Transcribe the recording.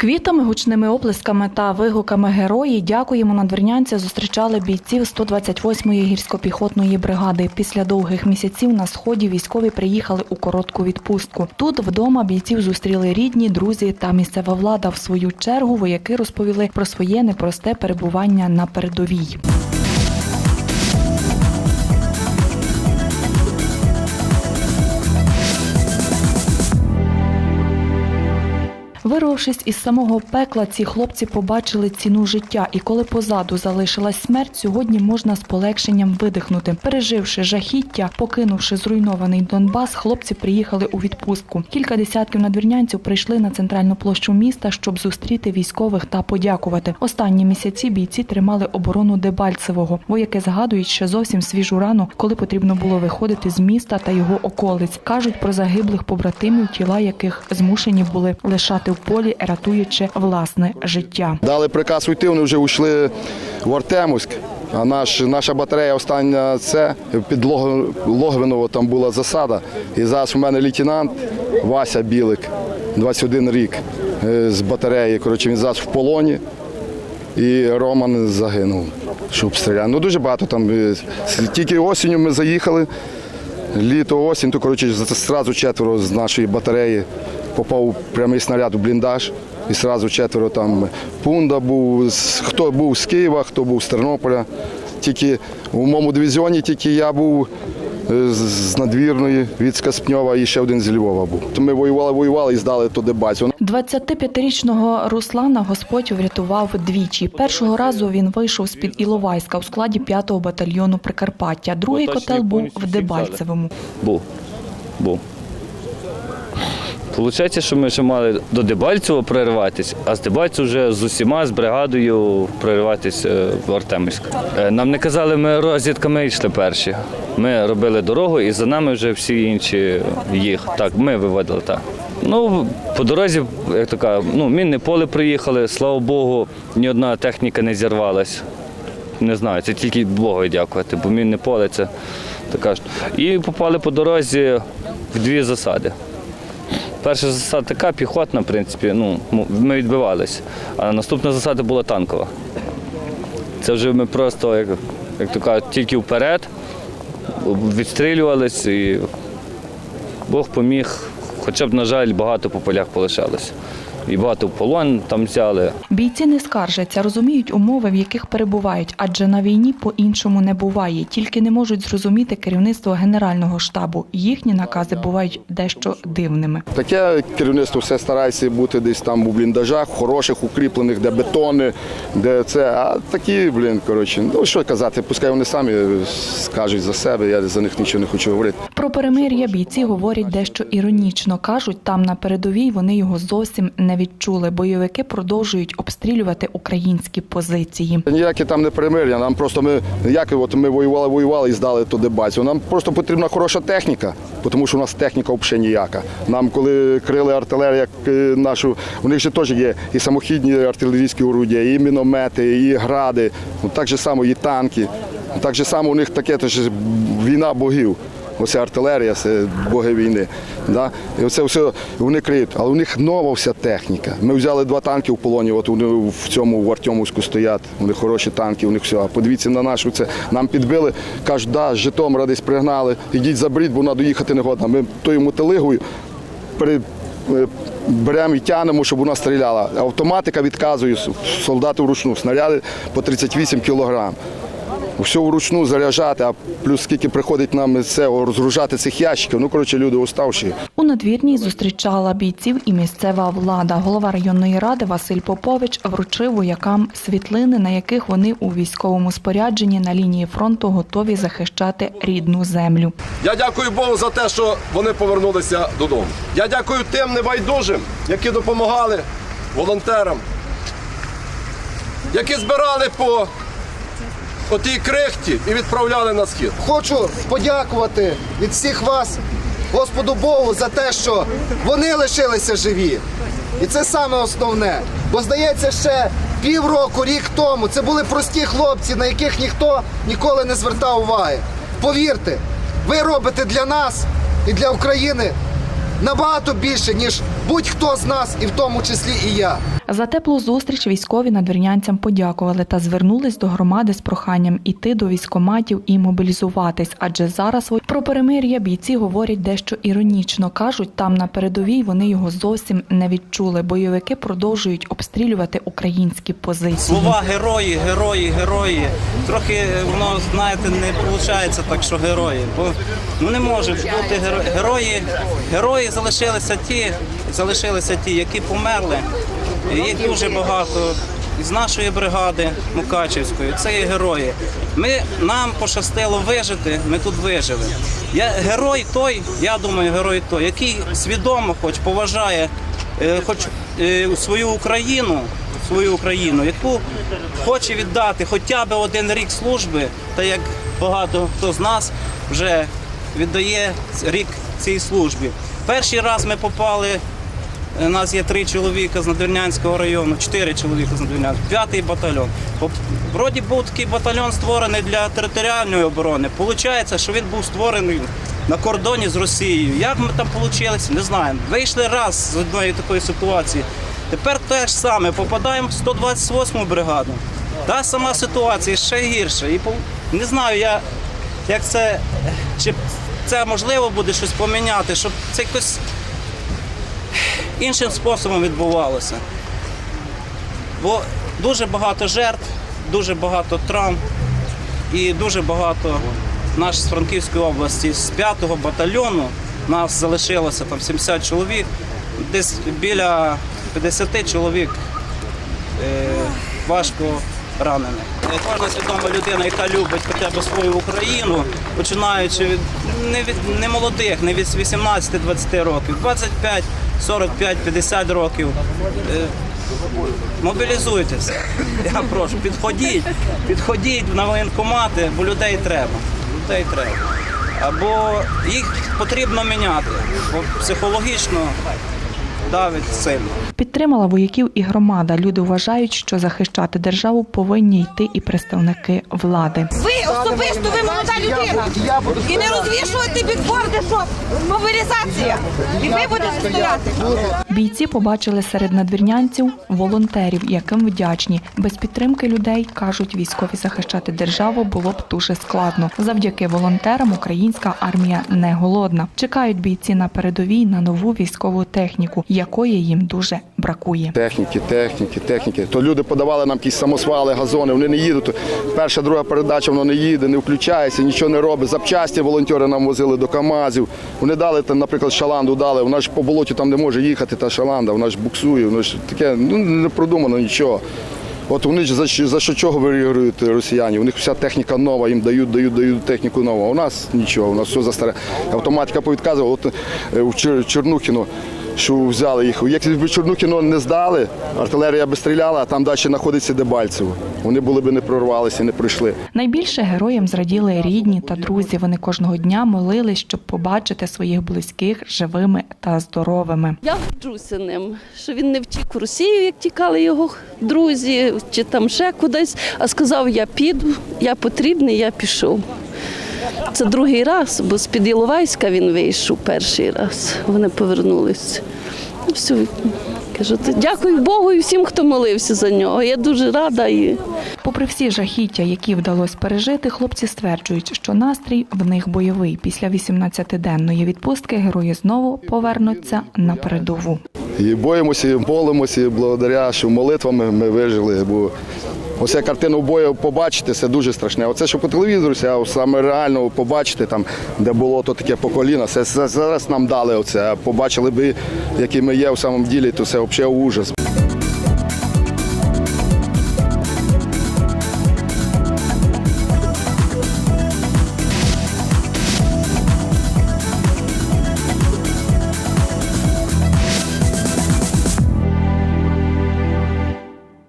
Квітами, гучними оплесками та вигуками герої дякуємо надвірнянці зустрічали бійців 128-ї гірсько-піхотної бригади. Після довгих місяців на сході військові приїхали у коротку відпустку. Тут вдома бійців зустріли рідні, друзі та місцева влада. В свою чергу вояки розповіли про своє непросте перебування на передовій. Вирвавшись із самого пекла, ці хлопці побачили ціну життя, і коли позаду залишилась смерть, сьогодні можна з полегшенням видихнути. Переживши жахіття, покинувши зруйнований Донбас, хлопці приїхали у відпустку. Кілька десятків надвірнянців прийшли на центральну площу міста, щоб зустріти військових та подякувати. Останні місяці бійці тримали оборону Дебальцевого. Вояки згадують ще зовсім свіжу рану, коли потрібно було виходити з міста та його околиць. кажуть про загиблих побратимів, тіла яких змушені були лишати в полі, рятуючи власне життя. Дали приказ уйти, вони вже йшли в Артемовськ. А наш, наша батарея остання це під Логвиново там була засада. І зараз у мене лейтенант Вася Білик, 21 рік е, з батареї. Коротше, він зараз в полоні. І Роман загинув, що обстріляв. Ну дуже багато там. е, Тільки осінню ми заїхали. Літо, осінь, то коротше зразу четверо з нашої батареї попав прямий снаряд у бліндаж. І одразу четверо там пунда був, хто був з Києва, хто був з Тернополя. Тільки у моєму дивізіоні тільки я був е, з- надвірної від Скаспньова і ще один з Львова був. То ми воювали, воювали і здали туди бацю. 25-річного Руслана Господь врятував двічі. Першого разу він вийшов з під Іловайська у складі 5-го батальйону Прикарпаття. Другий котел був в Дебальцевому. Був. Був. Получається, що ми ще мали до Дебальцева прориватись, а з Дебальцева вже з усіма, з бригадою прориватись е, в Артемівськ. Е, Нам не казали, ми розвідками йшли перші. Ми робили дорогу і за нами вже всі інші їх. Так, ми виводили так. Ну, по дорозі, як така, ну, мінне поле приїхали, слава Богу, ні одна техніка не зірвалась. Не знаю, це тільки Богу дякувати, бо мінне поле це така ж. І попали по дорозі в дві засади. Перша засада така піхотна, в принципі, ну, ми відбивалися. А наступна засада була танкова. Це вже ми просто, як, як то кажуть, тільки вперед, відстрілювались і Бог поміг. Хоча б, на жаль, багато по полях полишалося. І багато в полон там взяли. Бійці не скаржаться, розуміють умови, в яких перебувають, адже на війні по-іншому не буває. Тільки не можуть зрозуміти керівництво Генерального штабу. Їхні накази бувають дещо дивними. Таке керівництво все старається бути десь там у бліндажах, хороших, укріплених, де бетони, де це. А такі, блін, коротше, ну що казати, пускай вони самі скажуть за себе, я за них нічого не хочу говорити. Про перемир'я бійці говорять дещо іронічно. кажуть, там на передовій вони його зовсім не відчули. Бойовики продовжують обстрілювати українські позиції. Ніякі там не перемир'я, нам просто ми, як от ми воювали, воювали і здали туди бацю. Нам просто потрібна хороша техніка, тому що у нас техніка взагалі ніяка. Нам, коли крили артилерію, е, нашу, у них же теж є і самохідні артилерійські орудія, і міномети, і гради, ну, так же само і танки. Так же само у них таке теж війна богів. Оце артилерія, це боги війни. Да? І оце все вони криють. Але у них нова вся техніка. Ми взяли два танки в полоні, от вони в цьому в Артемовську стоять. Вони хороші танки, у них все. А подивіться на нашу це. Нам підбили, кажуть, да, з Житомира десь пригнали, ідіть заберіть, бо треба їхати не годна. Ми тою мотилигою пере- е, беремо і тянемо, щоб вона стріляла. Автоматика відказує, солдати вручну, снаряди по 38 кілограм. Все вручну заряджати, а плюс скільки приходить нам це розгружати цих ящиків. Ну, коротше, люди уставші. У надвірній зустрічала бійців і місцева влада. Голова районної ради Василь Попович вручив воякам світлини, на яких вони у військовому спорядженні на лінії фронту готові захищати рідну землю. Я дякую Богу за те, що вони повернулися додому. Я дякую тим небайдужим, які допомагали волонтерам, які збирали по отій крихті і відправляли на схід. Хочу подякувати від всіх вас Господу Богу за те, що вони лишилися живі. І це саме основне. Бо здається, ще півроку, рік тому це були прості хлопці, на яких ніхто ніколи не звертав уваги. Повірте, ви робите для нас і для України набагато більше, ніж будь-хто з нас, і в тому числі і я. За теплу зустріч військові надвірнянцям подякували та звернулись до громади з проханням іти до військоматів і мобілізуватись. Адже зараз во- про перемир'я бійці говорять дещо іронічно. кажуть, там на передовій вони його зовсім не відчули. Бойовики продовжують обстрілювати українські позиції. Слова герої, герої, герої. Трохи воно, знаєте, не виходить так, що герої. Бо ну не може бути герої. Герої, герої залишилися ті, залишилися ті, які померли. Їх дуже багато. Із нашої бригади Мукачівської це є герої. Ми нам пощастило вижити. Ми тут вижили. Я герой той, я думаю, герой той, який свідомо, хоч поважає, е, хоч е, свою Україну, свою Україну, яку хоче віддати хоча б один рік служби, та як багато хто з нас вже віддає рік цій службі. Перший раз ми попали. У нас є три чоловіка з Надвірнянського району, чотири чоловіка з Надвірнянського, п'ятий батальйон. Вроді був такий батальйон створений для територіальної оборони. Получається, що він був створений на кордоні з Росією. Як ми там вийшли, не знаємо. Вийшли раз з одної такої ситуації. Тепер те ж саме, попадаємо в 128 бригаду. Та сама ситуація, ще гірше. І не знаю, я як це, чи це можливо буде щось поміняти, щоб це якось іншим способом відбувалося. Бо дуже багато жертв, дуже багато травм і дуже багато наш з Франківської області з 5-го батальйону нас залишилося там 70 чоловік, десь біля 50 чоловік е, важко ранених. Е, Кожна свідома людина, яка любить хоча б свою Україну, починаючи від не від не молодих, не від 18-20 років, 25, 45, 50 років. Е, Мобілізуйтеся. Я прошу, підходіть, підходіть на воєнкомати, бо людей треба. Людей треба. Або їх потрібно міняти, бо психологічно давить сильно. Підтримала вояків і громада. Люди вважають, що захищати державу повинні йти і представники влади. Ви особисто, ви молода людина. І не розвішувати бікборди, що мобілізація. І ви будете стояти. Бійці побачили серед надвірнянців волонтерів, яким вдячні. Без підтримки людей кажуть, військові захищати державу було б дуже складно. Завдяки волонтерам українська армія не голодна. Чекають бійці на передовій на нову військову техніку, якої їм дуже бракує. Техніки, техніки, техніки. То люди подавали нам якісь самосвали, газони, вони не їдуть. Перша, друга передача, воно не їде, не включається, нічого не робить. Запчасті волонтери нам возили до КАМАЗів. Вони дали, там, наприклад, шаланду дали. Вона ж по болоті там не може їхати, та шаланда, вона ж буксує, воно ж таке, ну не продумано нічого. От вони ж за, за що чого виграють росіяни? У них вся техніка нова, їм дають, дають, дають техніку нову. А у нас нічого, у нас все застаре. Автоматика повідказувала, от е, в Чер- Чернухіно, що взяли їх. Якщо б Чорнухіно не здали, артилерія би стріляла, а там далі знаходиться Дебальцево. Вони були б не прорвалися, не прийшли. Найбільше героям зраділи рідні та друзі. Вони кожного дня молились, щоб побачити своїх близьких живими та здоровими. Я горджуся ним, що він не втік в Росію, як тікали його друзі, чи там ще кудись, а сказав: я піду, я потрібний, я пішов. Це другий раз, бо з-під Іловайська він вийшов перший раз. Вони повернулися. Все, кажу, «Та дякую Богу і всім, хто молився за нього. Я дуже рада і. Попри всі жахіття, які вдалося пережити, хлопці стверджують, що настрій в них бойовий. Після 18-денної відпустки герої знову повернуться на передову. І боїмося, і молимося, і благодаря, що молитвами ми вижили. Бо оце картину бою побачити, це дуже страшне. Оце що по телевізору, а саме реально побачити, там, де було то таке по коліна, це, це зараз нам дали оце. Побачили би, які ми є в самому ділі, то це взагалі ужас.